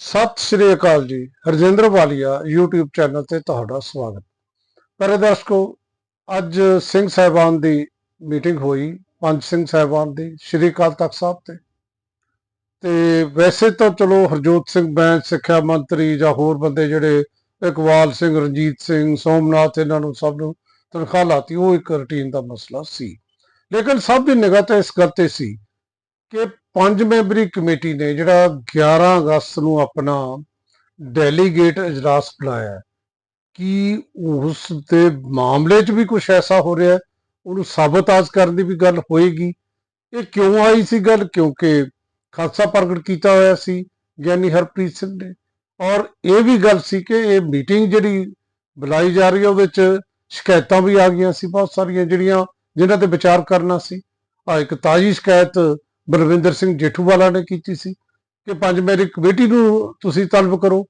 ਸਤਿ ਸ਼੍ਰੀ ਅਕਾਲ ਜੀ, ਹਰਜਿੰਦਰ ਵਾਲੀਆ YouTube channel ਤੇ ਤੁਹਾਡਾ ਸਵਾਗਤ। ਪਿਆਰੇ ਦਰਸ਼ਕੋ, ਅੱਜ ਸਿੰਘ ਸਾਹਿਬਾਨ ਦੀ ਮੀਟਿੰਗ ਹੋਈ, ਪੰਜ ਸਿੰਘ ਸਾਹਿਬਾਨ ਦੀ, ਸ਼੍ਰੀ ਅਕਾਲ ਤਖਤ ਸਾਹਿਬ ਤੇ। ਤੇ ਵੈਸੇ ਤਾਂ ਚਲੋ ਹਰਜੋਤ ਸਿੰਘ ਬੈਂਸ ਸਿੱਖਿਆ ਮੰਤਰੀ ਜਾਂ ਹੋਰ ਬੰਦੇ ਜਿਹੜੇ ਇਕਬਾਲ ਸਿੰਘ, ਰਣਜੀਤ ਸਿੰਘ, ਸੋਮਨਾਥ, ਇਹਨਾਂ ਨੂੰ ਸਭ ਨੂੰ ਤਨਖਾਹ ਲਾਤੀ, ਉਹ ਇੱਕ ਰੁਟੀਨ ਦਾ ਮਸਲਾ ਸੀ। ਲੇਕਿਨ ਸਭ ਦੀ ਨਿਗਾਹ ਤਾਂ ਇਸ ਗੱਲ ਤੇ ਸੀ ਕਿ ਪੰਜ ਮੈਂਬਰੀ ਕਮੇਟੀ ਨੇ ਜਿਹੜਾ 11 ਅਗਸਤ ਨੂੰ ਆਪਣਾ ਡੈਲੀਗੇਟ ਇਜਲਾਸ ਬੁਲਾਇਆ ਕਿ ਕੀ ਉਸ ਦੇ ਮਾਮਲੇ 'ਚ ਵੀ ਕੁਝ ਐਸਾ ਹੋ ਰਿਹਾ ਹੈ? ਉਹਨੂੰ ਸਾਬਤਾਜ ਕਰਨ ਦੀ ਵੀ ਗੱਲ ਹੋਏਗੀ? ਇਹ ਕਿਉਂ ਆਈ ਸੀ ਗੱਲ? ਕਿਉਂਕਿ ਖਾਲਸਾ ਪ੍ਰਗਟ ਕੀਤਾ ਹੋਇਆ ਸੀ ਗਿਆਨੀ ਹਰਪ੍ਰੀਤ ਸਿੰਘ ਨੇ। ਔਰ ਇਹ ਵੀ ਗੱਲ ਸੀ ਕਿ ਇਹ ਮੀਟਿੰਗ ਜਿਹੜੀ ਬੁਲਾਈ ਜਾ ਰਹੀ ਹੈ, ਉਹਦੇ 'ਚ ਸ਼ਿਕਾਇਤਾਂ ਵੀ ਆ ਗਈਆਂ ਸੀ, ਬਹੁਤ ਸਾਰੀਆਂ ਜਿਹੜੀਆਂ ਜਿਨ੍ਹਾਂ ਤੇ ਵਿਚਾਰ ਕਰਨਾ ਸੀ। ਆ ਇੱਕ ਤਾਜੀ ਸ਼ਿਕਾਇਤ ਬਲਵਿੰਦਰ ਸਿੰਘ ਜੇਠੂਵਾਲਾ ਨੇ ਕੀਤੀ ਸੀ ਕਿ ਪੰਜ ਮੈਂਬਰੀ ਕਮੇਟੀ ਨੂੰ ਤੁਸੀਂ ਤਲਬ ਕਰੋ।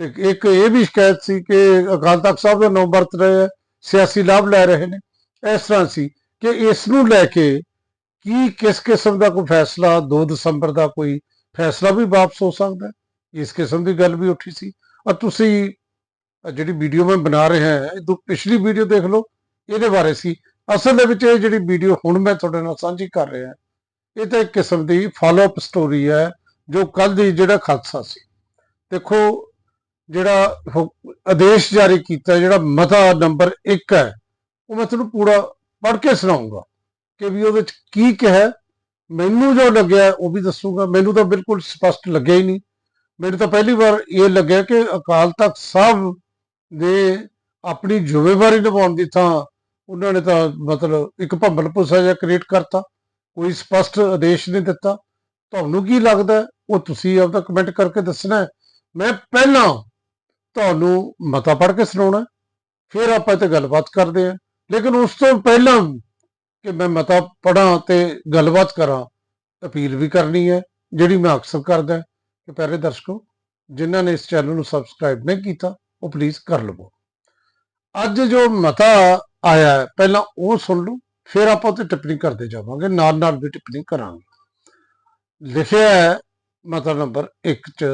ਤੇ ਇੱਕ ਇਹ ਵੀ ਸ਼ਿਕਾਇਤ ਸੀ ਕਿ ਅਕਾਲ ਤਖਤ ਸਾਹਿਬ ਦਾ ਨਾਮ ਵਰਤ ਰਹੇ ਹੈ ਸਿਆਸੀ ਲਾਭ ਲੈ ਰਹੇ ਨੇ। ਇਸ ਤਰ੍ਹਾਂ ਸੀ ਕਿ ਇਸ ਨੂੰ ਲੈ ਕੇ ਕੀ ਕਿਸ ਕਿਸਮ ਦਾ ਕੋਈ ਫੈਸਲਾ 2 ਦਸੰਬਰ ਦਾ ਕੋਈ ਫੈਸਲਾ ਵੀ ਵਾਪਸ ਹੋ ਸਕਦਾ ਇਸ ਕਿਸਮ ਦੀ ਗੱਲ ਵੀ ਉੱਠੀ ਸੀ। ਔਰ ਤੁਸੀਂ ਜਿਹੜੀ ਵੀਡੀਓ ਮੈਂ ਬਣਾ ਰਿਹਾ ਹਾਂ, ਇਹ ਤੋਂ ਪਿਛਲੀ ਵੀਡੀਓ ਦੇਖ ਲਓ, ਇਹਦੇ ਬਾਰੇ ਸੀ। ਅਸਲ ਦੇ ਵਿੱਚ ਇਹ ਜਿਹੜੀ ਵੀਡੀਓ ਹੁਣ ਮੈਂ ਤੁਹਾਡੇ ਨਾਲ ਸਾਂਝੀ ਕਰ ਰਿਹਾ ਹਾਂ ਇਹ ਤਾਂ ਇੱਕ ਕਿਸਮ ਦੀ ਫਾਲੋਅਪ ਸਟੋਰੀ ਹੈ, ਜੋ ਕੱਲ ਦੀ ਜਿਹੜਾ ਖਾਲਸਾ ਸੀ। ਦੇਖੋ, ਜਿਹੜਾ ਆਦੇਸ਼ ਜਾਰੀ ਕੀਤਾ, ਜਿਹੜਾ ਮਤਾ ਨੰਬਰ 1 ਹੈ, ਉਹ ਮੈਂ ਤੁਹਾਨੂੰ ਪੂਰਾ ਪੜ੍ਹ ਕੇ ਸੁਣਾਉਂਗਾ ਕਿ ਵੀ ਉਹਦੇ ਵਿੱਚ ਕੀ ਕਿਹਾ। ਮੈਨੂੰ ਜੋ ਲੱਗਿਆ, ਉਹ ਵੀ ਦੱਸੂਗਾ। ਮੈਨੂੰ ਤਾਂ ਬਿਲਕੁਲ ਸਪਸ਼ਟ ਲੱਗਿਆ ਹੀ ਨਹੀਂ। ਮੈਨੂੰ ਤਾਂ ਪਹਿਲੀ ਵਾਰ ਇਹ ਲੱਗਿਆ ਕਿ ਅਕਾਲ ਤਖਤ ਸਾਹਿਬ ਨੇ ਆਪਣੀ ਜ਼ਿੰਮੇਵਾਰੀ ਨਿਭਾਉਣ ਦੀ ਥਾਂ, ਉਹਨਾਂ ਨੇ ਤਾਂ ਮਤਲਬ ਇੱਕ ਭੰਬਲ ਭੁੱਸਾ ਜਿਹਾ ਕ੍ਰੀਏਟ ਕਰਤਾ। ਕੋਈ ਸਪਸ਼ਟ ਆਦੇਸ਼ ਨਹੀਂ ਦਿੱਤਾ। ਤੁਹਾਨੂੰ ਕੀ ਲੱਗਦਾ ਉਹ ਤੁਸੀਂ ਆਪਦਾ ਕਮੈਂਟ ਕਰਕੇ ਦੱਸਣਾ ਮੈਂ ਪਹਿਲਾਂ ਤੁਹਾਨੂੰ ਮਤਾ ਪੜ੍ਹ ਕੇ ਸੁਣਾਉਣਾ ਫਿਰ ਆਪਾਂ ਤੇ ਗੱਲਬਾਤ ਕਰਦੇ ਹਾਂ। ਲੇਕਿਨ ਉਸ ਤੋਂ ਪਹਿਲਾਂ ਕਿ ਮੈਂ ਮਤਾ ਪੜਾਂ ਤੇ ਗੱਲਬਾਤ ਕਰਾਂ, ਅਪੀਲ ਵੀ ਕਰਨੀ ਹੈ, ਜਿਹੜੀ ਮੈਂ ਅਕਸਰ ਕਰਦਾ ਕਿ ਪਿਆਰੇ ਦਰਸ਼ਕੋ, ਜਿਨ੍ਹਾਂ ਨੇ ਇਸ ਚੈਨਲ ਨੂੰ ਸਬਸਕ੍ਰਾਈਬ ਨਹੀਂ ਕੀਤਾ, ਉਹ ਪਲੀਜ਼ ਕਰ ਲਵੋ। ਅੱਜ ਜੋ ਮਤਾ ਆਇਆ ਪਹਿਲਾਂ ਉਹ ਸੁਣ ਲਓ। ਫਿਰ ਆਪਾਂ ਤੇ ਟਿੱਪਣੀ ਕਰਦੇ ਜਾਵਾਂਗੇ, ਨਾਲ ਨਾਲ ਵੀ ਟਿੱਪਣੀ ਕਰਾਂਗੇ। ਲਿਖਿਆ ਹੈ ਮਤਾ ਨੰਬਰ 1 ਚ,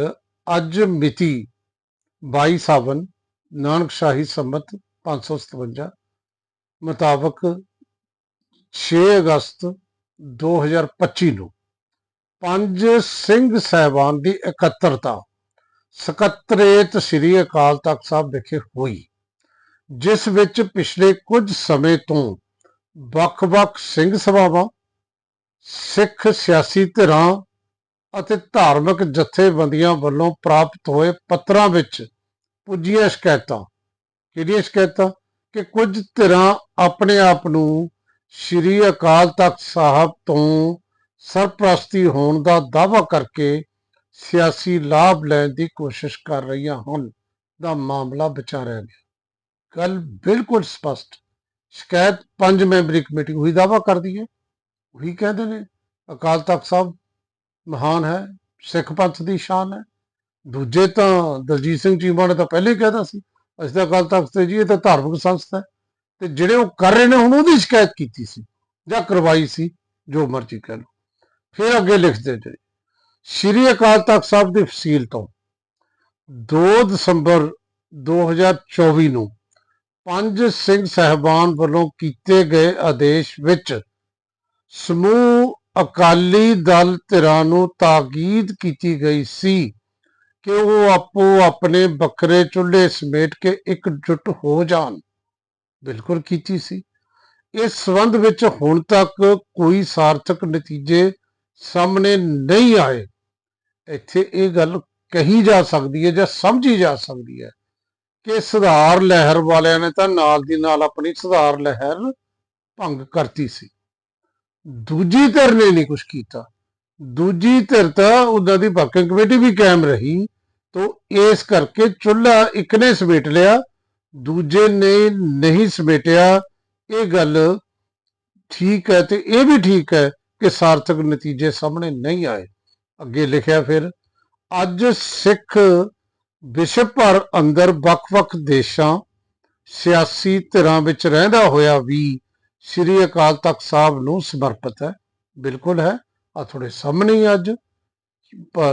ਅੱਜ ਮਿਤੀ 22 ਸਾਵਨ ਨਾਨਕ ਸ਼ਾਹੀ ਸੰਮਤ 557 ਮੁਤਾਬਕ 6 ਅਗਸਤ 2025 ਨੂੰ ਪੰਜ ਸਿੰਘ ਸਹਿਬਾਨ ਦੀ ਇਕੱਤਰਤਾ ਸਕੱਤਰੇਤ ਸ੍ਰੀ ਅਕਾਲ ਤਖਤ ਸਾਹਿਬ ਵਿਖੇ ਹੋਈ, ਜਿਸ ਵਿੱਚ ਪਿਛਲੇ ਕੁਝ ਸਮੇਂ ਤੋਂ ਵੱਖ-ਵੱਖ ਸਿੰਘ ਸਭਾਵਾਂ, ਸਿੱਖ ਸਿਆਸੀ ਧਿਰਾਂ ਅਤੇ ਧਾਰਮਿਕ ਜਥੇਬੰਦੀਆਂ ਵੱਲੋਂ ਪ੍ਰਾਪਤ ਹੋਏ ਪੱਤਰਾਂ ਵਿੱਚ ਪੁੱਜੀਆਂ ਸ਼ਿਕਾਇਤਾਂ। ਕਿਹੜੀਆਂ ਸ਼ਿਕਾਇਤਾਂ? ਕਿ ਕੁਝ ਧਿਰਾਂ ਆਪਣੇ ਆਪ ਨੂੰ ਸ੍ਰੀ ਅਕਾਲ ਤਖਤ ਸਾਹਿਬ ਤੋਂ ਸਰਪ੍ਰਸਤੀ ਹੋਣ ਦਾ ਦਾਅਵਾ ਕਰਕੇ ਸਿਆਸੀ ਲਾਭ ਲੈਣ ਦੀ ਕੋਸ਼ਿਸ਼ ਕਰ ਰਹੀਆਂ ਹਨ। ਦਾ ਮਾਮਲਾ ਵਿਚਾਰਿਆ ਗਿਆ। ਗੱਲ ਬਿਲਕੁਲ ਸਪਸ਼ਟ। ਸ਼ਿਕਾਇਤ ਪੰਜ ਮੈਂਬਰੀ ਕਮੇਟੀ ਉਹੀ ਦਾਅਵਾ ਕਰਦੀ ਹੈ। ਉਹੀ ਕਹਿੰਦੇ ਨੇ, ਅਕਾਲ ਤਖਤ ਸਾਹਿਬ ਮਹਾਨ ਹੈ, ਸਿੱਖ ਪੰਥ ਦੀ ਸ਼ਾਨ ਹੈ। ਦੂਜੇ ਤਾਂ ਦਲਜੀਤ ਸਿੰਘ ਚੀਮਾ ਨੇ ਤਾਂ ਪਹਿਲੇ ਹੀ ਕਹਿਦਾ ਸੀ, ਅਸੀਂ ਤਾਂ ਅਕਾਲ ਤਖਤ ਤੇ ਜੀ, ਇਹ ਤਾਂ ਧਾਰਮਿਕ ਸੰਸਥਾ ਹੈ। ਤੇ ਜਿਹੜੇ ਉਹ ਕਰ ਰਹੇ ਨੇ, ਹੁਣ ਉਹਦੀ ਸ਼ਿਕਾਇਤ ਕੀਤੀ ਸੀ ਜਾਂ ਕਰਵਾਈ ਸੀ, ਜੋ ਮਰਜ਼ੀ ਕਹਿ ਲਓ। ਫਿਰ ਅੱਗੇ ਲਿਖਦੇ ਨੇ, ਸ਼੍ਰੀ ਅਕਾਲ ਤਖਤ ਸਾਹਿਬ ਦੀ ਫਸੀਲ ਤੋਂ 2 ਦਸੰਬਰ 2024 ਨੂੰ ਪੰਜ ਸਿੰਘ ਸਹਿਬਾਨ ਵੱਲੋਂ ਕੀਤੇ ਗਏ ਆਦੇਸ਼ ਵਿੱਚ ਸਮੂਹ ਅਕਾਲੀ ਦਲ ਧਿਰਾਂ ਨੂੰ ਤਾਕੀਦ ਕੀਤੀ ਗਈ ਸੀ ਕਿ ਉਹ ਆਪੋ ਆਪਣੇ ਬੱਕਰੇ ਚੁੱਲ੍ਹੇ ਸਮੇਟ ਕੇ ਇਕਜੁੱਟ ਹੋ ਜਾਣ। ਬਿਲਕੁਲ ਕੀਤੀ ਸੀ। ਇਸ ਸੰਬੰਧ ਵਿੱਚ ਹੁਣ ਤੱਕ ਕੋਈ ਸਾਰਥਕ ਨਤੀਜੇ ਸਾਹਮਣੇ ਨਹੀਂ ਆਏ। ਇੱਥੇ ਇਹ ਗੱਲ ਕਹੀ ਜਾ ਸਕਦੀ ਹੈ ਜਾਂ ਸਮਝੀ ਜਾ ਸਕਦੀ ਹੈ। ਕਿ ਸੁਧਾਰ ਲਹਿਰ ਵਾਲਿਆਂ ਨੇ ਤਾਂ ਨਾਲ ਦੀ ਨਾਲ ਆਪਣੀ ਸੁਧਾਰ ਲਹਿਰ ਭੰਗ ਕਰਤੀ ਸੀ। ਦੂਜੀ ਧਿਰ ਨੇ ਨਹੀਂ ਕੁਝ ਕੀਤਾ। ਦੂਜੀ ਧਿਰ ਤਾਂ ਉਹਨਾਂ ਦੀ ਵਰਕਿੰਗ ਕਮੇਟੀ ਵੀ ਕਾਇਮ ਰਹੀ, ਤੋਂ ਇਸ ਕਰਕੇ ਚੁੱਲ੍ਹਾ ਇੱਕ ਨੇ ਸਮੇਟ ਲਿਆ, ਦੂਜੇ ਨੇ ਨਹੀਂ ਸਮੇਟਿਆ। ਇਹ ਗੱਲ ਠੀਕ ਹੈ ਤੇ ਇਹ ਵੀ ਠੀਕ ਹੈ ਕਿ ਸਾਰਥਕ ਨਤੀਜੇ ਸਾਹਮਣੇ ਨਹੀਂ ਆਏ। ਅੱਗੇ ਲਿਖਿਆ ਫਿਰ, ਅੱਜ ਸਿੱਖ ਵਿਸ਼ਵ ਭਰ ਅੰਦਰ ਵੱਖ-ਵੱਖ ਦੇਸ਼ਾਂ, ਸਿਆਸੀ ਧਿਰਾਂ ਵਿੱਚ ਰਹਿੰਦਾ ਹੋਇਆ ਵੀ ਸ੍ਰੀ ਅਕਾਲ ਤਖਤ ਸਾਹਿਬ ਨੂੰ ਸਮਰਪਿਤ ਹੈ। ਬਿਲਕੁਲ ਹੈ। ਆ ਤੁਹਾਡੇ ਸਾਹਮਣੇ ਅੱਜ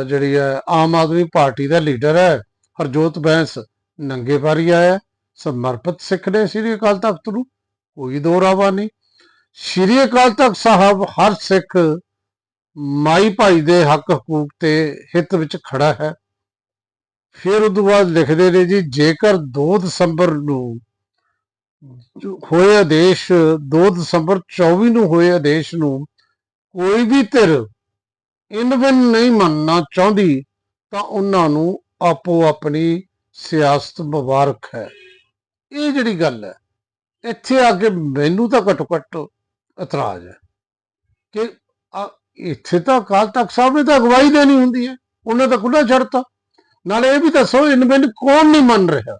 ਜਿਹੜੀ ਹੈ, ਆਮ ਆਦਮੀ ਪਾਰਟੀ ਦਾ ਲੀਡਰ ਹੈ, ਹਰਜੋਤ ਬੈਂਸ ਨੰਗੇ ਪੈਰੀ ਆਇਆ ਸਮਰਪਿਤ ਸਿੱਖ ਨੇ ਸ੍ਰੀ ਅਕਾਲ ਤਖਤ ਨੂੰ, ਕੋਈ ਦੋ ਰਾਵਾ ਨਹੀਂ। ਸ੍ਰੀ ਅਕਾਲ ਤਖਤ ਸਾਹਿਬ ਹਰ ਸਿੱਖ ਮਾਈ ਭਾਈ ਦੇ ਹੱਕ ਹਕੂਕ ਤੇ ਹਿੱਤ ਵਿੱਚ ਖੜਾ ਹੈ। ਫਿਰ ਉਦੋਂ ਬਾਅਦ ਲਿਖਦੇ ਨੇ ਜੀ, ਜੇਕਰ 2 ਦਸੰਬਰ ਨੂੰ ਹੋਏ ਆਦੇਸ਼ 2 ਦਸੰਬਰ 24 ਨੂੰ ਹੋਏ ਆਦੇਸ਼ ਨੂੰ ਕੋਈ ਵੀ ਧਿਰ ਇਨਵਨ ਨਹੀਂ ਮੰਨਣਾ ਚਾਹੁੰਦੀ, ਤਾਂ ਉਹਨਾਂ ਨੂੰ ਆਪੋ ਆਪਣੀ ਸਿਆਸਤ ਮੁਬਾਰਕ ਹੈ। ਇਹ ਜਿਹੜੀ ਗੱਲ ਹੈ, ਇੱਥੇ ਆ ਕੇ ਮੈਨੂੰ ਤਾਂ ਘੱਟੋ ਘੱਟ ਇਤਰਾਜ਼ ਹੈ ਕਿ ਇੱਥੇ ਤਾਂ ਅਕਾਲ ਤਖਤ ਸਾਹਿਬ ਨੇ ਤਾਂ ਅਗਵਾਈ ਦੇਣੀ ਹੁੰਦੀ ਹੈ, ਉਹਨੇ ਤਾਂ ਖੁੱਲਾ ਛੱਡਤਾ ਨਾਲੇ ਇਹ ਵੀ ਦੱਸੋ ਇਨਵਨ ਕੌਣ ਨਹੀਂ ਮੰਨ ਰਿਹਾ?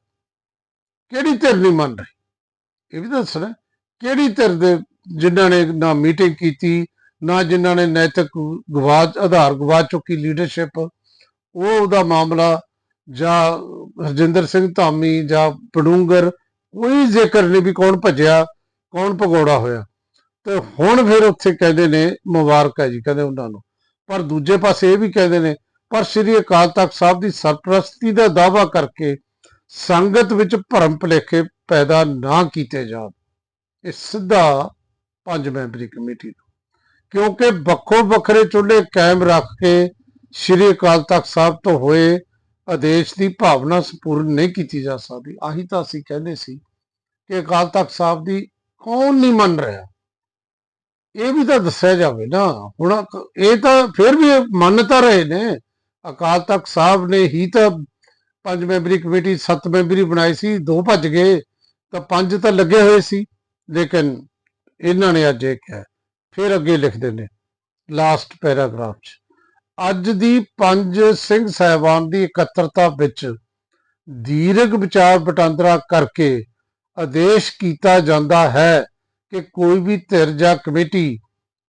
ਕਿਹੜੀ ਧਿਰ ਨਹੀਂ ਮੰਨ ਰਹੀ? ਇਹ ਵੀ ਦੱਸਣਾ ਕਿਹੜੀ ਧਿਰ ਦੇ ਜਿਨ੍ਹਾਂ ਨੇ ਨਾ ਮੀਟਿੰਗ ਕੀਤੀ, ਨਾ ਜਿਨ੍ਹਾਂ ਨੇ ਨੈਤਿਕ ਗਵਾਚ, ਆਧਾਰ ਗਵਾਚ ਚੁੱਕੀ ਲੀਡਰਸ਼ਿਪ ਉਹ ਉਹਦਾ ਮਾਮਲਾ ਜਾਂ ਹਰਜਿੰਦਰ ਸਿੰਘ ਧਾਮੀ ਜਾਂ ਪਡੂੰਗਰ, ਕੋਈ ਜ਼ਿਕਰ ਨਹੀਂ ਵੀ ਕੌਣ ਭੱਜਿਆ, ਕੌਣ ਭਗੌੜਾ ਹੋਇਆ। ਤੇ ਹੁਣ ਫਿਰ ਉੱਥੇ ਕਹਿੰਦੇ ਨੇ ਮੁਬਾਰਕ ਹੈ ਜੀ, ਕਹਿੰਦੇ ਉਹਨਾਂ ਨੂੰ। ਪਰ ਦੂਜੇ ਪਾਸੇ ਇਹ ਵੀ ਕਹਿੰਦੇ ਨੇ ਪਰ ਸ੍ਰੀ ਅਕਾਲ ਤਖਤ ਸਾਹਿਬ ਦੀ ਸਰਪ੍ਰਸਤੀ ਦਾ ਦਾਅਵਾ ਕਰਕੇ ਸੰਗਤ ਵਿੱਚ ਭਰਮ ਭੁਲੇਖੇ ਪੈਦਾ ਨਾ ਕੀਤੇ ਜਾਣ, ਇਹ ਸਿੱਧਾ ਪੰਜ ਮੈਂਬਰੀ ਕਮੇਟੀ ਨੂੰ। ਕਿਉਂਕਿ ਵੱਖੋ ਵੱਖਰੇ ਚੁੱਲ੍ਹੇ ਕਾਇਮ ਰੱਖ ਕੇ ਸ੍ਰੀ ਅਕਾਲ ਤਖਤ ਸਾਹਿਬ ਤੋਂ ਹੋਏ ਆਦੇਸ਼ ਦੀ ਭਾਵਨਾ ਸੰਪੂਰਨ ਨਹੀਂ ਕੀਤੀ ਜਾ ਸਕਦੀ, ਆਹੀ ਤਾਂ ਅਸੀਂ ਕਹਿੰਦੇ ਸੀ ਕਿ ਅਕਾਲ ਤਖਤ ਸਾਹਿਬ ਦੀ ਕੌਣ ਨਹੀਂ ਮੰਨ ਰਿਹਾ। ਇਹ ਵੀ ਤਾਂ ਦੱਸਿਆ ਜਾਵੇ ਨਾ, ਹੁਣ ਇਹ ਤਾਂ ਫਿਰ ਵੀ ਮੰਨ ਤਾਂ ਰਹੇ ਨੇ। ਅਕਾਲ ਤਖਤ ਸਾਹਿਬ ਨੇ ਹੀ ਤਾਂ ਪੰਜ ਮੈਂਬਰੀ ਕਮੇਟੀ, ਸੱਤ ਮੈਂਬਰੀ ਬਣਾਈ ਸੀ, ਦੋ ਭੱਜ ਗਏ, ਤਾਂ ਪੰਜ ਤਾਂ ਲੱਗੇ ਹੋਏ ਸੀ, ਲੇਕਿਨ ਇਹਨਾਂ ਨੇ ਅੱਜ ਇਹ ਕਿਹਾ, ਫਿਰ ਅੱਗੇ ਲਿਖਦੇ ਨੇ ਲਾਸਟ ਪੈਰਾਗ੍ਰਾਫ 'ਚ, ਅੱਜ ਦੀ ਪੰਜ ਸਿੰਘ ਸਾਹਿਬਾਨ ਦੀ ਇਕੱਤਰਤਾ ਵਿੱਚ ਦੀਰਘ ਵਿਚਾਰ ਵਟਾਂਦਰਾ ਕਰਕੇ ਆਦੇਸ਼ ਕੀਤਾ ਜਾਂਦਾ ਹੈ ਕਿ ਕੋਈ ਵੀ ਧਿਰ ਜਾਂ ਕਮੇਟੀ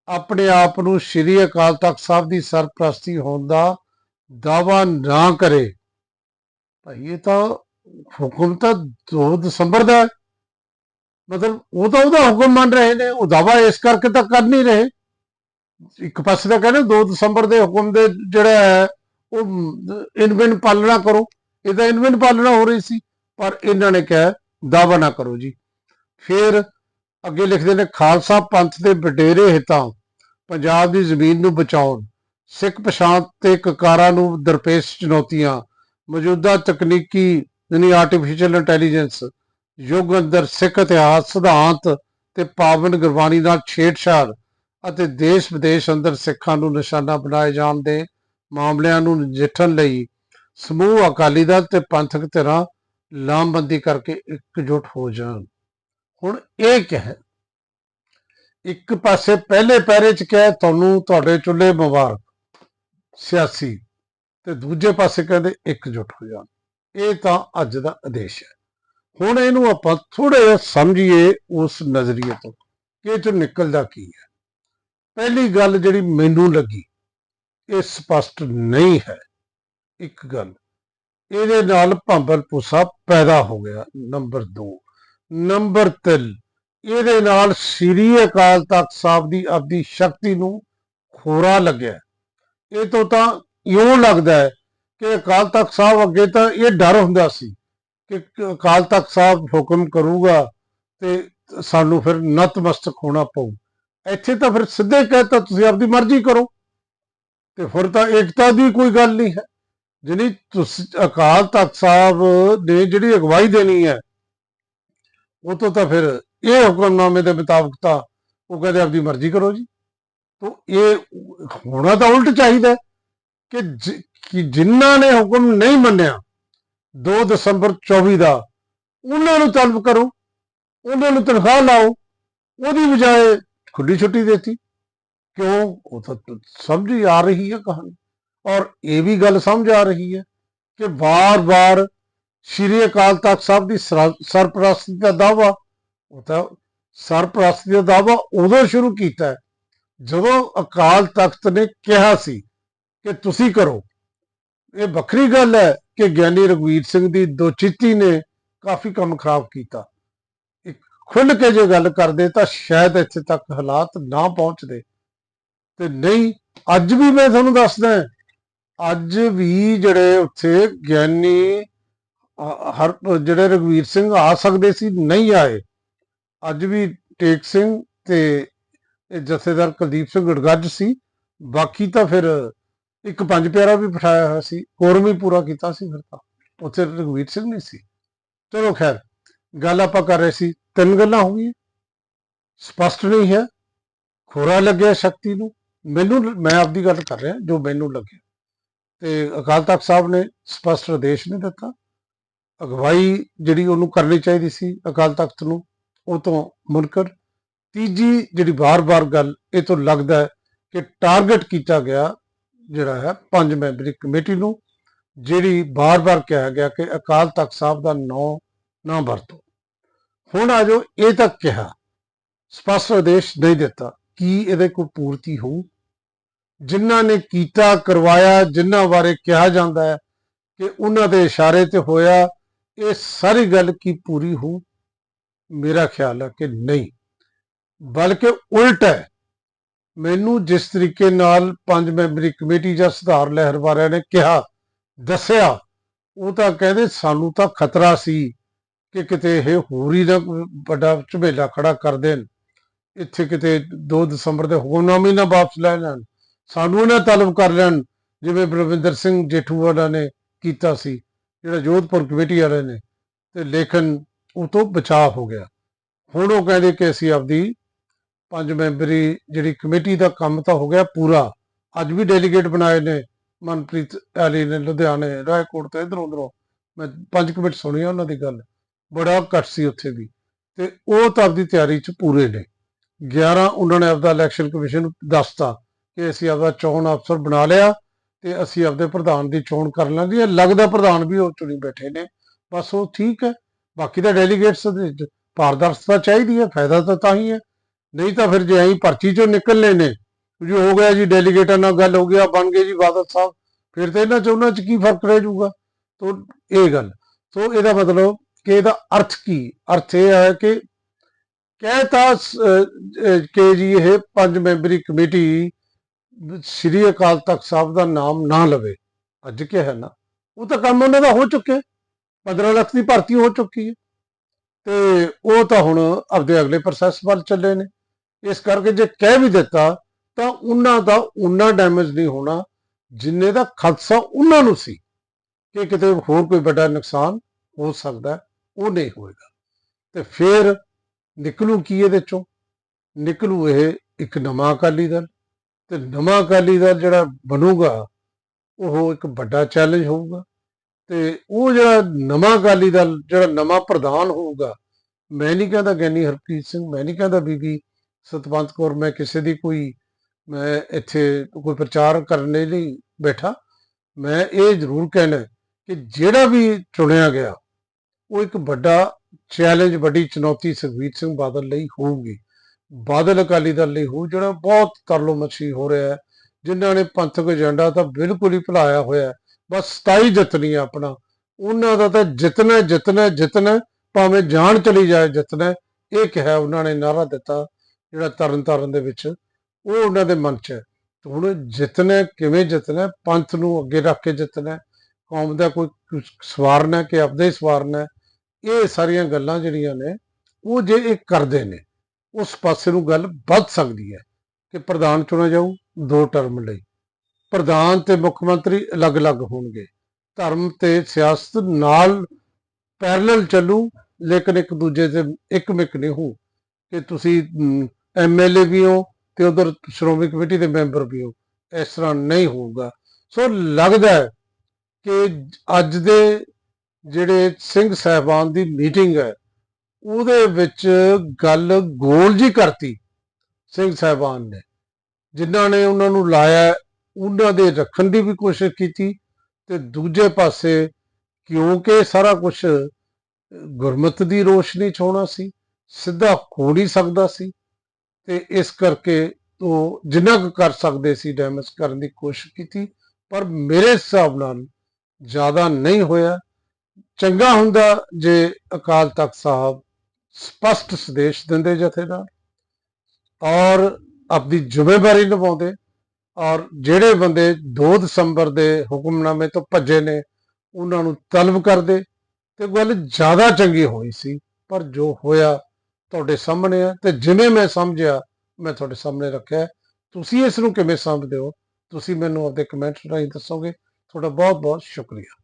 ਆਪਣੇ ਆਪ ਨੂੰ ਸ੍ਰੀ ਅਕਾਲ ਤਖਤ ਸਾਹਿਬ ਦੀ ਸਰਪ੍ਰਸਤੀ ਹੋਣ ਦਾ ਦਾਵਾ ਨਾ ਕਰੇ। ਭਾਈ, ਇਹ ਤਾਂ ਹੁਕਮ ਤਾਂ 2 ਦਸੰਬਰ ਦਾ ਹੈ। ਮਤਲਬ ਉਹ ਤਾਂ ਉਹਦਾ ਹੁਕਮ ਮੰਨ ਰਹੇ ਨੇ, ਉਹ ਦਾਵਾ ਇਸ ਕਰਕੇ ਤਾਂ ਕਰ ਨਹੀਂ ਰਹੇ। ਇੱਕ ਪਾਸੇ ਤਾਂ ਕਹਿੰਦੇ 2 ਦਸੰਬਰ ਦੇ ਹੁਕਮ ਦੇ ਜਿਹੜਾ ਹੈ, ਉਹ ਇਨਵਿਨ ਪਾਲਣਾ ਕਰੋ। ਇਹਦਾ ਇਨਵਿਨ ਪਾਲਣਾ ਹੋ ਰਹੀ ਸੀ, ਪਰ ਇਹਨਾਂ ਨੇ ਕਿਹਾ ਦਾਵਾ ਨਾ ਕਰੋ ਜੀ। ਫਿਰ ਅੱਗੇ ਲਿਖਦੇ ਨੇ, ਖਾਲਸਾ ਪੰਥ ਦੇ ਬਟੇਰੇ ਹਿੱਤਾਂ, ਪੰਜਾਬ ਦੀ ਜ਼ਮੀਨ ਨੂੰ ਬਚਾਉਣ। ਸਿੱਖ ਪਛਾਣ ਤੇ ਕਕਾਰਾਂ ਨੂੰ ਦਰਪੇਸ਼ ਚੁਣੌਤੀਆਂ, ਮੌਜੂਦਾ ਤਕਨੀਕੀ ਯਾਨੀ ਆਰਟੀਫੀਸ਼ੀਅਲ ਇੰਟੈਲੀਜੈਂਸ ਯੁੱਗ ਅੰਦਰ ਸਿੱਖ ਇਤਿਹਾਸ, ਸਿਧਾਂਤ ਤੇ ਪਾਵਨ ਗੁਰਬਾਣੀ ਨਾਲ ਛੇੜਛਾੜ ਅਤੇ ਦੇਸ਼ ਵਿਦੇਸ਼ ਅੰਦਰ ਸਿੱਖਾਂ ਨੂੰ ਨਿਸ਼ਾਨਾ ਬਣਾਏ ਜਾਣ ਦੇ ਮਾਮਲਿਆਂ ਨੂੰ ਨਜਿੱਠਣ ਲਈ ਸਮੂਹ ਅਕਾਲੀ ਦਲ ਤੇ ਪੰਥਕ ਧਿਰਾਂ ਲਾਮਬੰਦੀ ਕਰਕੇ ਇਕਜੁੱਟ ਹੋ ਜਾਣ। ਹੁਣ ਇਹ ਕਿਹ, ਇੱਕ ਪਾਸੇ ਪਹਿਲੇ ਪੈਰੇ ਚ ਕਿਹਾ, ਤੁਹਾਨੂੰ ਤੁਹਾਡੇ ਚੁੱਲ੍ਹੇ ਮੁਬਾਰਕ। ਸਿਆਸੀ ਤੇ ਦੂਜੇ ਪਾਸੇ ਕਹਿੰਦੇ ਇਕਜੁੱਟ ਹੋ ਜਾਣ। ਇਹ ਤਾਂ ਅੱਜ ਦਾ ਆਦੇਸ਼ ਹੈ। ਹੁਣ ਇਹਨੂੰ ਆਪਾਂ ਥੋੜਾ ਜਿਹਾ ਸਮਝੀਏ ਉਸ ਨਜ਼ਰੀਏ ਤੋਂ ਕਿ ਇਹ ਚੋਂ ਨਿਕਲਦਾ ਕੀ ਹੈ। ਪਹਿਲੀ ਗੱਲ ਜਿਹੜੀ ਮੈਨੂੰ ਲੱਗੀ, ਇਹ ਸਪਸ਼ਟ ਨਹੀਂ ਹੈ। ਇੱਕ ਗੱਲ, ਇਹਦੇ ਨਾਲ ਭੰਬਲ ਪੁਸਾ ਪੈਦਾ ਹੋ ਗਿਆ। ਨੰਬਰ 2 ਨੰਬਰ 3 ਇਹਦੇ ਨਾਲ ਸ੍ਰੀ ਅਕਾਲ ਤਖਤ ਸਾਹਿਬ ਦੀ ਆਪਦੀ ਸ਼ਕਤੀ ਨੂੰ ਖੋਰਾ ਲੱਗਿਆ। ਇਹ ਤੋਂ ਤਾਂ ਇਉਂ ਲੱਗਦਾ ਹੈ ਕਿ ਅਕਾਲ ਤਖਤ ਸਾਹਿਬ ਅੱਗੇ ਤਾਂ ਇਹ ਡਰ ਹੁੰਦਾ ਸੀ ਕਿ ਅਕਾਲ ਤਖਤ ਸਾਹਿਬ ਹੁਕਮ ਕਰੂਗਾ ਤੇ ਸਾਨੂੰ ਫਿਰ ਨਤਮਸਤਕ ਹੋਣਾ ਪਊ। ਇੱਥੇ ਤਾਂ ਫਿਰ ਸਿੱਧੇ ਕਹਿਤਾ ਤੁਸੀਂ ਆਪਦੀ ਮਰਜ਼ੀ ਕਰੋ। ਤੇ ਫਿਰ ਤਾਂ ਏਕਤਾ ਦੀ ਕੋਈ ਗੱਲ ਨਹੀਂ ਹੈ। ਜਿਹੜੀ ਤੁਸੀਂ, ਅਕਾਲ ਤਖਤ ਸਾਹਿਬ ਨੇ ਜਿਹੜੀ ਅਗਵਾਈ ਦੇਣੀ ਹੈ, ਉਹ ਤੋਂ ਤਾਂ ਫਿਰ ਇਹ ਹੁਕਮਨਾਮੇ ਦੇ ਮੁਤਾਬਕ ਤਾਂ ਉਹ ਕਹਿੰਦੇ ਆਪਦੀ ਮਰਜ਼ੀ ਕਰੋ ਜੀ। ਤੋ ਇਹ ਹੋਣਾ ਤਾਂ ਉਲਟ ਚਾਹੀਦਾ ਕਿ ਜਿ- ਜਿਨ੍ਹਾਂ ਨੇ ਹੁਕਮ ਨਹੀਂ ਮੰਨਿਆ 2 ਦਸੰਬਰ 24 ਦਾ, ਉਹਨਾਂ ਨੂੰ ਤਲਬ ਕਰੋ, ਉਹਨਾਂ ਨੂੰ ਤਨਖਾਹ ਲਾਓ, ਉਹਦੀ ਬਜਾਏ ਖੁੱਲੀ ਛੁੱਟੀ ਦੇਤੀ। ਕਿਉਂ? ਉਹ ਤਾਂ ਸਮਝ ਹੀ ਆ ਰਹੀ ਹੈ ਕਹਾਣੀ। ਔਰ ਇਹ ਵੀ ਗੱਲ ਸਮਝ ਆ ਰਹੀ ਹੈ ਕਿ ਵਾਰ-ਵਾਰ ਸ਼੍ਰੀ ਅਕਾਲ ਤਖਤ ਸਾਹਿਬ ਦੀ ਸਰ- ਸਰਪ੍ਰਸਤੀ ਦਾ ਦਾਵਾ ਉਹ ਤਾਂ ਸਰਪ੍ਰਸਤੀ ਦਾ ਦਾਵਾ ਉਦੋਂ ਸ਼ੁਰੂ ਕੀਤਾ ਜਦੋਂ ਅਕਾਲ ਤਖਤ ਨੇ ਕਿਹਾ ਸੀ ਕਿ ਤੁਸੀਂ ਕਰੋ, ਇਹ ਵੱਖਰੀ ਗੱਲ ਹੈ ਕਿ ਗਿਆਨੀ ਰਘਵੀਰ ਸਿੰਘ ਦੀ ਦੋਚਿੱਤੀ ਨੇ ਕਾਫੀ ਕੰਮ ਖਰਾਬ ਕੀਤਾ। ਇੱਕ ਖੁੱਲ ਕੇ ਜੇ ਗੱਲ ਕਰਦੇ ਤਾਂ ਸ਼ਾਇਦ ਇੱਥੇ ਤੱਕ ਹਾਲਾਤ ਨਾ ਪਹੁੰਚਦੇ। ਤੇ ਨਹੀਂ, ਅੱਜ ਵੀ ਮੈਂ ਤੁਹਾਨੂੰ ਦੱਸਦਾ ਅੱਜ ਵੀ ਜਿਹੜੇ ਉੱਥੇ ਗਿਆਨੀ ਹਰ, ਜਿਹੜੇ ਰਗਵੀਰ ਸਿੰਘ ਆ ਸਕਦੇ ਸੀ, ਨਹੀਂ ਆਏ। ਅੱਜ ਵੀ ਟੇਕ ਸਿੰਘ ਤੇ ਇਹ ਜਥੇਦਾਰ ਕੁਲਦੀਪ ਸਿੰਘ ਗੜਗੱਜ ਸੀ। ਬਾਕੀ ਤਾਂ ਫਿਰ ਇੱਕ ਪੰਜ ਪਿਆਰਾ ਵੀ ਬਿਠਾਇਆ ਹੋਇਆ ਸੀ। ਹੋਰ ਵੀ ਪੂਰਾ ਕੀਤਾ ਸੀ ਫਿਰ ਤਾਂ। ਉੱਥੇ ਰਗਵੀਰ ਸਿੰਘ ਨਹੀਂ ਸੀ। ਚਲੋ ਖੈਰ, ਗੱਲ ਆਪਾਂ ਕਰ ਰਹੇ ਸੀ। ਤਿੰਨ ਗੱਲਾਂ ਹੋ ਗਈਆਂ। ਸਪਸ਼ਟ ਨਹੀਂ ਹੈ। ਖੋਰਾ ਲੱਗਿਆ ਸ਼ਕਤੀ ਨੂੰ। ਮੈਨੂੰ ਮੈਂ ਆਪਦੀ ਗੱਲ ਕਰ ਰਿਹਾ ਜੋ ਮੈਨੂੰ ਲੱਗਿਆ। ਤੇ ਅਕਾਲ ਤਖਤ ਸਾਹਿਬ ਨੇ ਸਪਸ਼ਟ ਆਦੇਸ਼ ਨਹੀਂ ਦਿੱਤਾ। ਅਗਵਾਈ ਜਿਹੜੀ ਉਹਨੂੰ ਕਰਨੀ ਚਾਹੀਦੀ ਸੀ ਅਕਾਲ ਤਖਤ ਨੂੰ, ਉਹ ਤੋਂ ਮੁਨਕਰ ਤੀਜੀ ਜਿਹੜੀ ਬਾਰ-ਬਾਰ ਗੱਲ ਇਹ ਤੋਂ ਲੱਗਦਾ ਹੈ ਕਿ ਟਾਰਗੇਟ ਕੀਤਾ ਗਿਆ ਜਿਹੜਾ ਹੈ ਪੰਜ ਮੈਂਬਰੀ ਕਮੇਟੀ ਨੂੰ, ਜਿਹੜੀ ਬਾਰ-ਬਾਰ ਕਿਹਾ ਗਿਆ ਕਿ ਅਕਾਲ ਤਖਤ ਸਾਹਿਬ ਦਾ ਨਾਂ ਨਾ ਵਰਤੋ। ਹੁਣ ਆ ਜੋ ਇਹ ਤਾਂ ਕਿਹਾ, ਸਪਸ਼ਟ ਆਦੇਸ਼ ਨਹੀਂ ਦਿੱਤਾ ਕੀ ਇਹਦੇ ਕੋਈ ਪੂਰਤੀ ਹੋਊ। ਜਿਨ੍ਹਾਂ ਨੇ ਕੀਤਾ, ਕਰਵਾਇਆ, ਜਿਨ੍ਹਾਂ ਬਾਰੇ ਕਿਹਾ ਜਾਂਦਾ ਹੈ ਕਿ ਉਹਨਾਂ ਦੇ ਇਸ਼ਾਰੇ ਤੇ ਹੋਇਆ, ਇਹ ਸਾਰੀ ਗੱਲ ਕੀ ਪੂਰੀ ਹੋ ਮੇਰਾ ਖਿਆਲ ਹੈ ਕਿ ਨਹੀਂ। ਬਲਕਿ ਉਲਟ ਹੈ। ਮੈਨੂੰ ਜਿਸ ਤਰੀਕੇ ਨਾਲ ਪੰਜ ਮੈਂਬਰੀ ਕਮੇਟੀ ਜਾਂ ਸੁਧਾਰ ਲਹਿਰ ਵਾਲਿਆਂ ਨੇ ਕਿਹਾ, ਦੱਸਿਆ, ਉਹ ਤਾਂ ਕਹਿੰਦੇ ਸਾਨੂੰ ਤਾਂ ਖਤਰਾ ਸੀ ਕਿ ਕਿਤੇ ਇਹ ਹੋਰ ਹੀ ਨਾ ਵੱਡਾ ਝਮੇਲਾ ਖੜਾ ਕਰ ਦੇਣ। ਇੱਥੇ ਕਿਤੇ 2 ਦਸੰਬਰ ਦੇ ਹੁਕਮਨਾਮੇ ਨਾ ਵਾਪਸ ਲੈ ਲੈਣ। ਸਾਨੂੰ ਇਹਨਾਂ ਤਲਬ ਕਰ ਲੈਣ, ਜਿਵੇਂ ਬਲਵਿੰਦਰ ਸਿੰਘ ਜੇਠੂ ਵਾਲਾ ਨੇ ਕੀਤਾ ਸੀ, ਜਿਹੜਾ ਜੋਧਪੁਰ ਕਮੇਟੀ ਵਾਲੇ ਨੇ। ਤੇ ਲੇਕਿਨ ਉਹ ਤੋਂ ਬਚਾਅ ਹੋ ਗਿਆ। ਹੁਣ ਉਹ ਕਹਿੰਦੇ ਕਿ ਅਸੀਂ ਆਪਦੀ ਪੰਜ ਮੈਂਬਰੀ ਜਿਹੜੀ ਕਮੇਟੀ ਦਾ ਕੰਮ ਤਾਂ ਹੋ ਗਿਆ ਪੂਰਾ। ਅੱਜ ਵੀ ਡੈਲੀਗੇਟ ਬਣਾਏ ਨੇ ਮਨਪ੍ਰੀਤ ਆਲੀ ਨੇ, ਲੁਧਿਆਣੇ, ਰਾਏਕੋਟ ਤੇ ਇਧਰੋਂ ਉਧਰੋਂ। ਮੈਂ ਪੰਜ ਕਮੇਟ ਮਿੰਟ ਸੁਣੀ ਉਹਨਾਂ ਦੀ ਗੱਲ। ਬੜਾ ਘੱਟ ਸੀ ਉੱਥੇ ਵੀ। ਤੇ ਉਹ ਤਾਂ ਆਪਦੀ ਤਿਆਰੀ 'ਚ ਪੂਰੇ ਨੇ। 11 ਉਹਨਾਂ ਨੇ ਆਪਦਾ ਇਲੈਕਸ਼ਨ ਕਮਿਸ਼ਨ ਨੂੰ ਦੱਸਤਾ ਕਿ ਅਸੀਂ ਆਪਦਾ ਚੋਣ ਅਫਸਰ ਬਣਾ ਲਿਆ ਤੇ ਅਸੀਂ ਆਪਦੇ ਪ੍ਰਧਾਨ ਦੀ ਚੋਣ ਕਰ ਲਾਂਗੇ। ਇਹ ਲੱਗਦਾ ਪ੍ਰਧਾਨ ਵੀ ਉਹ ਚੁਣੀ ਬੈਠੇ ਨੇ। ਬਸ ਉਹ ਠੀਕ ਹੈ। ਬਾਕੀ ਤਾਂ ਡੈਲੀਗੇਟਸ ਦੇ ਪਾਰਦਰਸ਼ਤਾ ਚਾਹੀਦੀ ਹੈ, ਫਾਇਦਾ ਤਾਂ ਤਾਂ ਹੀ ਹੈ। ਨਹੀਂ ਤਾਂ ਫਿਰ ਜੇ ਐਂ ਭਰਤੀ ਚੋਂ ਨਿਕਲਨੇ ਨੇ ਜੋ ਹੋ ਗਿਆ ਜੀ ਡੈਲੀਗੇਟਾਂ ਨਾਲ ਗੱਲ ਹੋ ਗਿਆ ਬਣ ਗਏ ਜੀ ਬਾਦਲ ਸਾਹਿਬ, ਫਿਰ ਤੇ ਇਹਨਾਂ ਚ ਉਹਨਾਂ ਚ ਕੀ ਫ਼ਰਕ ਰਹਿ ਜਾਊਗਾ? ਤੋਂ ਇਹ ਗੱਲ ਸੋ ਇਹਦਾ ਮਤਲਬ ਕਿ ਇਹਦਾ ਅਰਥ ਕੀ? ਅਰਥ ਇਹ ਹੈ ਕਿ ਕਹਿਤਾ ਕਿ ਜੀ ਇਹ ਪੰਜ ਮੈਂਬਰੀ ਕਮੇਟੀ ਸ੍ਰੀ ਅਕਾਲ ਤਖਤ ਸਾਹਿਬ ਦਾ ਨਾਮ ਨਾ ਲਵੇ। ਅੱਜ ਕੀ ਹੈ ਨਾ। ਉਹ ਤਾਂ ਕੰਮ ਉਹਨਾਂ ਦਾ ਹੋ ਚੁੱਕਿਆ। 15 ਲੱਖ ਦੀ ਭਰਤੀ ਹੋ ਚੁੱਕੀ ਹੈ। ਤੇ ਉਹ ਤਾਂ ਹੁਣ ਆਪਦੇ ਅਗਲੇ ਪ੍ਰੋਸੈਸ ਵੱਲ ਚੱਲੇ ਨੇ। ਇਸ ਕਰਕੇ ਜੇ ਕਹਿ ਵੀ ਦਿੱਤਾ, ਤਾਂ ਉਹਨਾਂ ਦਾ ਉਹਨਾਂ ਡੈਮੇਜ ਨਹੀਂ ਹੋਣਾ, ਜਿੰਨੇ ਦਾ ਖਦਸ਼ਾ ਉਹਨਾਂ ਨੂੰ ਸੀ ਕਿ ਕਿਤੇ ਹੋਰ ਕੋਈ ਵੱਡਾ ਨੁਕਸਾਨ ਹੋ ਸਕਦਾ ਉਹ ਨਹੀਂ ਹੋਏਗਾ। ਤੇ ਫਿਰ ਨਿਕਲੂ ਕੀ ਇਹਦੇ ਚੋਂ? ਨਿਕਲੂ ਇਹ ਇੱਕ ਨਵਾਂ ਅਕਾਲੀ ਦਲ ਤੇ ਨਵਾਂ ਅਕਾਲੀ ਦਲ ਜਿਹੜਾ ਬਣੂਗਾ, ਉਹ ਇੱਕ ਵੱਡਾ ਚੈਲੰਜ ਹੋਊਗਾ ਤੇ ਉਹ ਜਿਹੜਾ ਨਵਾਂ ਅਕਾਲੀ ਦਲ, ਜਿਹੜਾ ਨਵਾਂ ਪ੍ਰਧਾਨ ਹੋਊਗਾ, ਮੈਂ ਨਹੀਂ ਕਹਿੰਦਾ ਗਿਆਨੀ ਹਰਪ੍ਰੀਤ ਸਿੰਘ, ਮੈਂ ਨਹੀਂ ਕਹਿੰਦਾ ਬੀਬੀ ਸਤਵੰਤ ਕੌਰ, ਮੈਂ ਕਿਸੇ ਦੀ ਕੋਈ, ਮੈਂ ਇੱਥੇ ਕੋਈ ਪ੍ਰਚਾਰ ਕਰਨੇ ਲਈ ਬੈਠਾ। ਮੈਂ ਇਹ ਜ਼ਰੂਰ ਕਹਿਣਾ ਕਿ ਜਿਹੜਾ ਵੀ ਚੁਣਿਆ ਗਿਆ, ਉਹ ਇੱਕ ਵੱਡਾ ਚੈਲੰਜ ਵੱਡੀ ਚੁਣੌਤੀ ਸੁਖਬੀਰ ਸਿੰਘ ਬਾਦਲ ਲਈ ਹੋਊਗੀ। ਬਾਦਲ ਅਕਾਲੀ ਦਲ ਲਈ ਹੋ ਜਿਹੜਾ ਬਹੁਤ ਤਰਲੋ ਮੱਛੀ ਹੋ ਰਿਹਾ ਹੈ। ਜਿਨ੍ਹਾਂ ਨੇ ਪੰਥਕ ਏਜੰਡਾ ਤਾਂ ਬਿਲਕੁਲ ਹੀ ਭੁਲਾਇਆ ਹੋਇਆ ਬਸ 27 ਜਿੱਤਣੀ ਆ ਆਪਣਾ। ਉਹਨਾਂ ਦਾ ਤਾਂ ਜਿੱਤਣਾ ਜਿੱਤਣਾ ਜਿੱਤਣਾ, ਭਾਵੇਂ ਜਾਨ ਚਲੀ ਜਾਏ ਜਿੱਤਣਾ, ਇਹ ਕਿਹਾ ਉਹਨਾਂ ਨੇ ਨਾਰਾ ਦਿੱਤਾ। ਜਿਹੜਾ ਤਰਨ ਤਾਰਨ ਦੇ ਵਿੱਚ, ਉਹ ਉਹਨਾਂ ਦੇ ਮਨ 'ਚ ਹੈ। ਤੇ ਹੁਣ ਜਿੱਤਣਾ ਕਿਵੇਂ ਜਿੱਤਣਾ ਪੰਥ ਨੂੰ ਅੱਗੇ ਰੱਖ ਕੇ ਜਿੱਤਣਾ ਕੌਮ ਦਾ ਕੋਈ ਸਵਾਰਨਾ ਕਿ ਆਪਦਾ ਹੀ ਸਵਾਰਨਾ ਇਹ ਸਾਰੀਆਂ ਗੱਲਾਂ ਜਿਹੜੀਆਂ ਨੇ, ਉਹ ਜੇ ਇਹ ਕਰਦੇ ਨੇ, ਉਸ ਪਾਸੇ ਨੂੰ ਗੱਲ ਵੱਧ ਸਕਦੀ ਹੈ ਕਿ ਪ੍ਰਧਾਨ ਚੁਣਿਆ ਜਾਊ ਦੋ ਟਰਮ ਲਈ। ਪ੍ਰਧਾਨ ਤੇ ਮੁੱਖ ਮੰਤਰੀ ਅਲੱਗ-ਅਲੱਗ ਹੋਣਗੇ। ਧਰਮ ਤੇ ਸਿਆਸਤ ਨਾਲ ਪੈਰਲਲ ਚੱਲੂ, ਲੇਕਿਨ ਇੱਕ ਦੂਜੇ ਦੇ ਇੱਕ ਮਿਕ ਨਹੀਂ ਹੋ ਕਿ ਤੁਸੀਂ ਐਮਐਲਏ ਵੀ ਹੋ ਤੇ ਉਧਰ ਸ਼੍ਰੋਮਣੀ ਕਮੇਟੀ ਦੇ ਮੈਂਬਰ ਵੀ ਹੋ, ਇਸ ਤਰ੍ਹਾਂ ਨਹੀਂ ਹੋਊਗਾ। ਸੋ ਲੱਗਦਾ ਹੈ ਕਿ ਅੱਜ ਦੇ ਜਿਹੜੇ ਸਿੰਘ ਸਹਿਬਾਨ ਦੀ ਮੀਟਿੰਗ ਹੈ, ਉਹਦੇ ਵਿੱਚ ਗੱਲ ਗੋਲ ਜੀ ਕਰਤੀ ਸਿੰਘ ਸਹਿਬਾਨ ਨੇ। ਜਿਨ੍ਹਾਂ ਨੇ ਉਹਨਾਂ ਨੂੰ ਲਾਇਆ, ਉਹਨਾਂ ਦੇ ਰੱਖਣ ਦੀ ਵੀ ਕੋਸ਼ਿਸ਼ ਕੀਤੀ ਤੇ ਦੂਜੇ ਪਾਸੇ ਕਿਉਂਕਿ ਸਾਰਾ ਕੁਝ ਗੁਰਮਤ ਦੀ ਰੋਸ਼ਨੀ ਚ ਹੋਣਾ ਸੀ, ਸਿੱਧਾ ਹੋ ਨਹੀਂ ਸਕਦਾ ਸੀ ਤੇ ਇਸ ਕਰਕੇ ਉਹ ਜਿੰਨਾ ਕੁ ਕਰ ਸਕਦੇ ਸੀ ਡੈਮੇਜ ਕਰਨ ਦੀ ਕੋਸ਼ਿਸ਼ ਕੀਤੀ, ਪਰ ਮੇਰੇ ਹਿਸਾਬ ਨਾਲ ਜ਼ਿਆਦਾ ਨਹੀਂ ਹੋਇਆ। ਚੰਗਾ ਹੁੰਦਾ ਜੇ ਅਕਾਲ ਤਖਤ ਸਾਹਿਬ ਸਪਸ਼ਟ ਸੰਦੇਸ਼ ਦਿੰਦੇ ਜਥੇਦਾਰ ਔਰ ਆਪਣੀ ਜ਼ਿੰਮੇਵਾਰੀ ਨਿਭਾਉਂਦੇ, ਔਰ ਜਿਹੜੇ ਬੰਦੇ 2 ਦਸੰਬਰ ਦੇ ਹੁਕਮਨਾਮੇ ਤੋਂ ਭੱਜੇ ਨੇ, ਉਹਨਾਂ ਨੂੰ ਤਲਬ ਕਰਦੇ, ਤੇ ਗੱਲ ਜ਼ਿਆਦਾ ਚੰਗੀ ਹੋਈ ਸੀ, ਪਰ ਜੋ ਹੋਇਆ ਤੁਹਾਡੇ ਸਾਹਮਣੇ ਆ ਤੇ ਜਿਵੇਂ ਮੈਂ ਸਮਝਿਆ, ਮੈਂ ਤੁਹਾਡੇ ਸਾਹਮਣੇ ਰੱਖਿਆ ਤੁਸੀਂ ਇਸ ਨੂੰ ਕਿਵੇਂ ਸਮਝਦੇ ਹੋ? ਤੁਸੀਂ ਮੈਨੂੰ ਆਪਦੇ ਕਮੈਂਟ ਰਾਹੀਂ ਦੱਸੋਗੇ। ਤੁਹਾਡਾ ਬਹੁਤ ਬਹੁਤ ਸ਼ੁਕਰੀਆ।